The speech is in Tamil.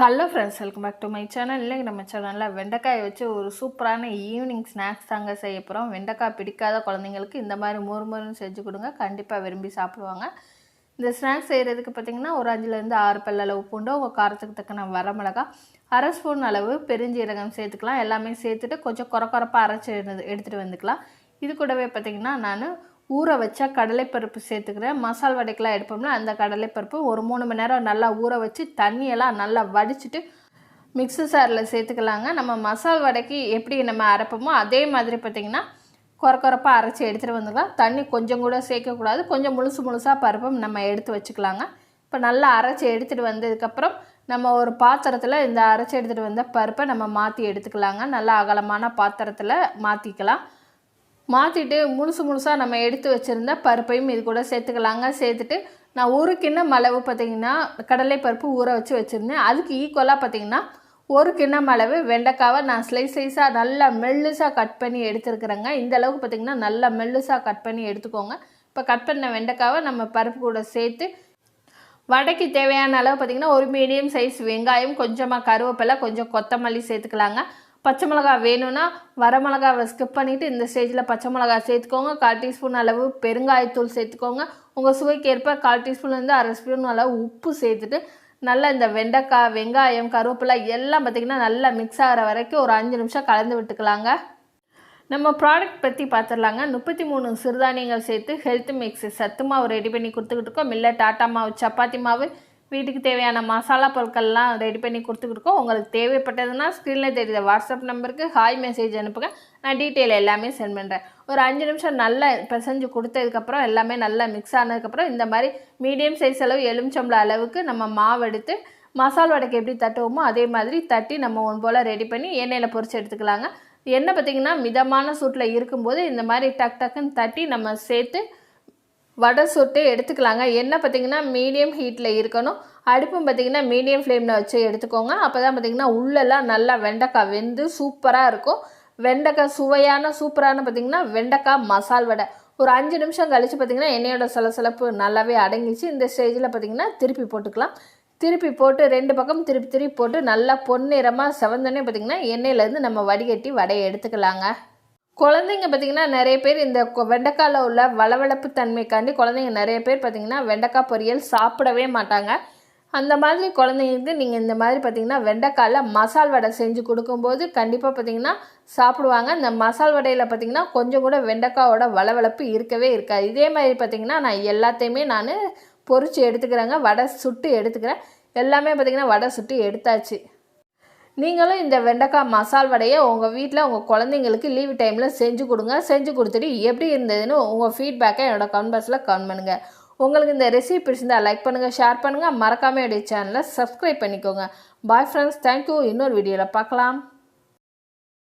Hello friends welcome back to my channel இல்லை நம்ம சேனலில் வெண்டைக்காயை வச்சு ஒரு சூப்பரான ஈவினிங் ஸ்நாக்ஸ் தாங்க செய்ய போகிறோம் வெண்டைக்காய் பிடிக்காத குழந்தைங்களுக்கு இந்த மாதிரி மொறு மொறுன்னு செஞ்சு கொடுங்க. கண்டிப்பாக விரும்பி சாப்பிடுவாங்க. இந்த ஸ்நாக்ஸ் செய்கிறதுக்கு பார்த்தீங்கன்னா ஒரு அஞ்சுலேருந்து ஆறு பல் அளவு பூண்டு உங்கள் காரத்துக்கு தக்கன வரமிளகா அரை ஸ்பூன் அளவு பெருஞ்சீரகம் சேர்த்துக்கலாம். எல்லாமே சேர்த்துட்டு கொஞ்சம் குறை குறப்பாக அரைச்சி எடுத்து எடுத்துகிட்டு வந்துக்கலாம். இது கூடவே பார்த்தீங்கன்னா நான் ஊற வச்சா கடலைப்பருப்பு சேர்த்துக்கிறேன். மசால் வடைக்கெலாம் எடுப்போம்னா அந்த கடலைப்பருப்பு ஒரு மூணு மணி நேரம் நல்லா ஊற வச்சு தண்ணியெல்லாம் நல்லா வடிச்சிட்டு மிக்ஸி சாரில் சேர்த்துக்கலாங்க. நம்ம மசால் வடைக்கு எப்படி நம்ம அரைப்போமோ அதே மாதிரி பார்த்திங்கன்னா குறை குறைப்பாக அரைச்சி எடுத்துகிட்டு வந்துக்கலாம் தண்ணி கொஞ்சம் கூட சேர்க்கக்கூடாது கொஞ்சம் முழுசு முழுசாக பருப்பும் நம்ம எடுத்து வச்சுக்கலாங்க. இப்போ நல்லா அரைச்சி எடுத்துகிட்டு வந்ததுக்கப்புறம் நம்ம ஒரு பாத்திரத்தில் இந்த அரைச்சி எடுத்துகிட்டு வந்த பருப்பை நம்ம மாற்றி எடுத்துக்கலாங்க. நல்லா அகலமான பாத்திரத்தில் மாற்றிக்கலாம் மாற்றிட்டு முழுசு முழுசாக நம்ம எடுத்து வச்சுருந்த பருப்பையும் இது கூட சேர்த்துக்கலாங்க. சேர்த்துட்டு நான் ஒரு கிண்ணம் அளவு பார்த்திங்கன்னா கடலை பருப்பு ஊற வச்சு வச்சுருந்தேன். அதுக்கு ஈக்குவலாக பார்த்திங்கன்னா ஒரு கிண்ணம் அளவு வெண்டைக்காவை நான் ஸ்லைஸ் ஸ்லைஸாக நல்லா மெல்லுசாக கட் பண்ணி எடுத்துருக்குறேங்க. இந்த அளவுக்கு பார்த்திங்கன்னா நல்லா மெல்லுசாக கட் பண்ணி எடுத்துக்கோங்க. இப்போ கட் பண்ண வெண்டைக்காவை நம்ம பருப்பு கூட சேர்த்து வடைக்கு தேவையான அளவு பார்த்திங்கன்னா ஒரு மீடியம் சைஸ் வெங்காயம் கொஞ்சமாக கருவேப்பிலை கொஞ்சம் கொத்தமல்லி சேர்த்துக்கலாங்க. பச்சை மிளகா வேணும்னா வரமிளகாவை ஸ்கிப் பண்ணிவிட்டு இந்த ஸ்டேஜில் பச்சை மிளகா சேர்த்துக்கோங்க. கால் டீஸ்பூன் அளவு பெருங்காயத்தூள் சேர்த்துக்கோங்க. உங்கள் சுவைக்கேற்ப கால் டீஸ்பூன்லேருந்து அரை ஸ்பூன் அளவு உப்பு சேர்த்துட்டு நல்லா இந்த வெண்டைக்காய் வெங்காயம் கருவேப்பிலை எல்லாம் பார்த்திங்கன்னா நல்லா மிக்ஸ் ஆகிற வரைக்கும் ஒரு அஞ்சு நிமிஷம் கலந்து விட்டுக்கலாங்க. நம்ம ப்ராடக்ட் பற்றி பார்த்துடலாங்க முப்பத்தி மூணு சிறுதானியங்கள் சேர்த்து ஹெல்த் மிக்ஸ் சத்து மாவு ரெடி பண்ணி கொடுத்துக்கிட்டு இருக்கோம். மில்ல டாட்டா மாவு சப்பாத்தி மாவு வீட்டுக்கு தேவையான மசாலா பொருட்கள்லாம் ரெடி பண்ணி கொடுத்துக்கிட்டுருக்கோம் உங்களுக்கு தேவைப்பட்டதுன்னா ஸ்க்ரீனில் தெரியுது. வாட்ஸ்அப் நம்பருக்கு ஹாய் மெசேஜ் அனுப்புங்க. நான் டீட்டெயில் எல்லாமே சென்ட் பண்ணுறேன் ஒரு அஞ்சு நிமிஷம் நல்லா பிசைஞ்சு கொடுத்ததுக்கப்புறம் எல்லாமே நல்லா மிக்ஸ் ஆனதுக்கப்புறம் இந்த மாதிரி மீடியம் சைஸ் அளவு எலுமிச்சம்பள அளவுக்கு நம்ம மாவு எடுத்து மசால் வடைக்கு எப்படி தட்டுவோமோ அதே மாதிரி தட்டி நம்ம ஒன் போல் ரெடி பண்ணி எண்ணெயில் பொறிச்சு எடுத்துக்கலாங்க. எண்ணெய் பார்த்திங்கன்னா மிதமான சூட்டில் இருக்கும்போது இந்த மாதிரி டக் டக்குன்னு தட்டி நம்ம சேர்த்து வடை சுட்டு எடுத்துக்கலாங்க. எண்ணெய் பார்த்திங்கன்னா மீடியம் ஹீட்டில் இருக்கணும். அடுப்பும் பார்த்திங்கன்னா மீடியம் ஃப்ளேமில் வச்சு எடுத்துக்கோங்க. அப்போ தான் பார்த்திங்கன்னா உள்ளெல்லாம் நல்லா வெண்டைக்காய் வெந்து சூப்பராக இருக்கும். வெண்டைக்காய் சுவையான சூப்பரான பார்த்திங்கன்னா வெண்டைக்காய் மசால் வடை. ஒரு அஞ்சு நிமிஷம் கழித்து பார்த்திங்கன்னா எண்ணெயோட சலசலப்பு நல்லாவே அடங்கிச்சு. இந்த ஸ்டேஜில் பார்த்திங்கன்னா திருப்பி போட்டுக்கலாம். திருப்பி போட்டு ரெண்டு பக்கம் திருப்பி திருப்பி போட்டு நல்லா பொன்னிறமாக செவந்தோடனே பார்த்திங்கன்னா எண்ணெயிலேருந்து நம்ம வடிகட்டி வடையை எடுத்துக்கலாங்க. குழந்தைங்க பார்த்திங்கன்னா நிறைய பேர் இந்த வெண்டைக்காயில் உள்ள வளவளப்பு தன்மைக்காண்டி குழந்தைங்க நிறைய பேர் பார்த்திங்கன்னா வெண்டைக்காய் பொரியல் சாப்பிடவே மாட்டாங்க. அந்த மாதிரி குழந்தைங்களுக்கு நீங்கள் இந்த மாதிரி பார்த்திங்கன்னா வெண்டைக்காயில் மசால் வடை செஞ்சு கொடுக்கும்போது கண்டிப்பாக பார்த்திங்கன்னா சாப்பிடுவாங்க. இந்த மசால் வடையில் பார்த்திங்கன்னா கொஞ்சம் கூட வெண்டைக்காயோட வளவளப்பு இருக்கவே இருக்காது. இதே மாதிரி பார்த்திங்கன்னா நான் எல்லாத்தையுமே நான் பொறிச்சு எடுத்துக்கிறேங்க. வடை சுட்டு எடுத்துக்கிறேன். எல்லாமே பார்த்திங்கன்னா வடை சுட்டு எடுத்தாச்சு. நீங்களும் இந்த வெண்டைக்காய் மசால் வடையை உங்கள் வீட்டில் உங்கள் குழந்தைங்களுக்கு லீவ் டைமில் செஞ்சு கொடுங்க. செஞ்சு கொடுத்துட்டு எப்படி இருந்ததுன்னு உங்கள் ஃபீட்பேக்கை என்னோடய கமெண்ட் பாக்ஸில் கமெண்ட் பண்ணுங்கள் உங்களுக்கு இந்த ரெசிபி பிடிச்சிருந்தால் லைக் பண்ணுங்கள் ஷேர் பண்ணுங்கள் மறக்காமல் என்னுடைய சேனலை சப்ஸ்கிரைப் பண்ணிக்கோங்க. பாய் ஃப்ரெண்ட்ஸ் தேங்க்யூ இன்னொரு வீடியோவில் பார்க்கலாம்.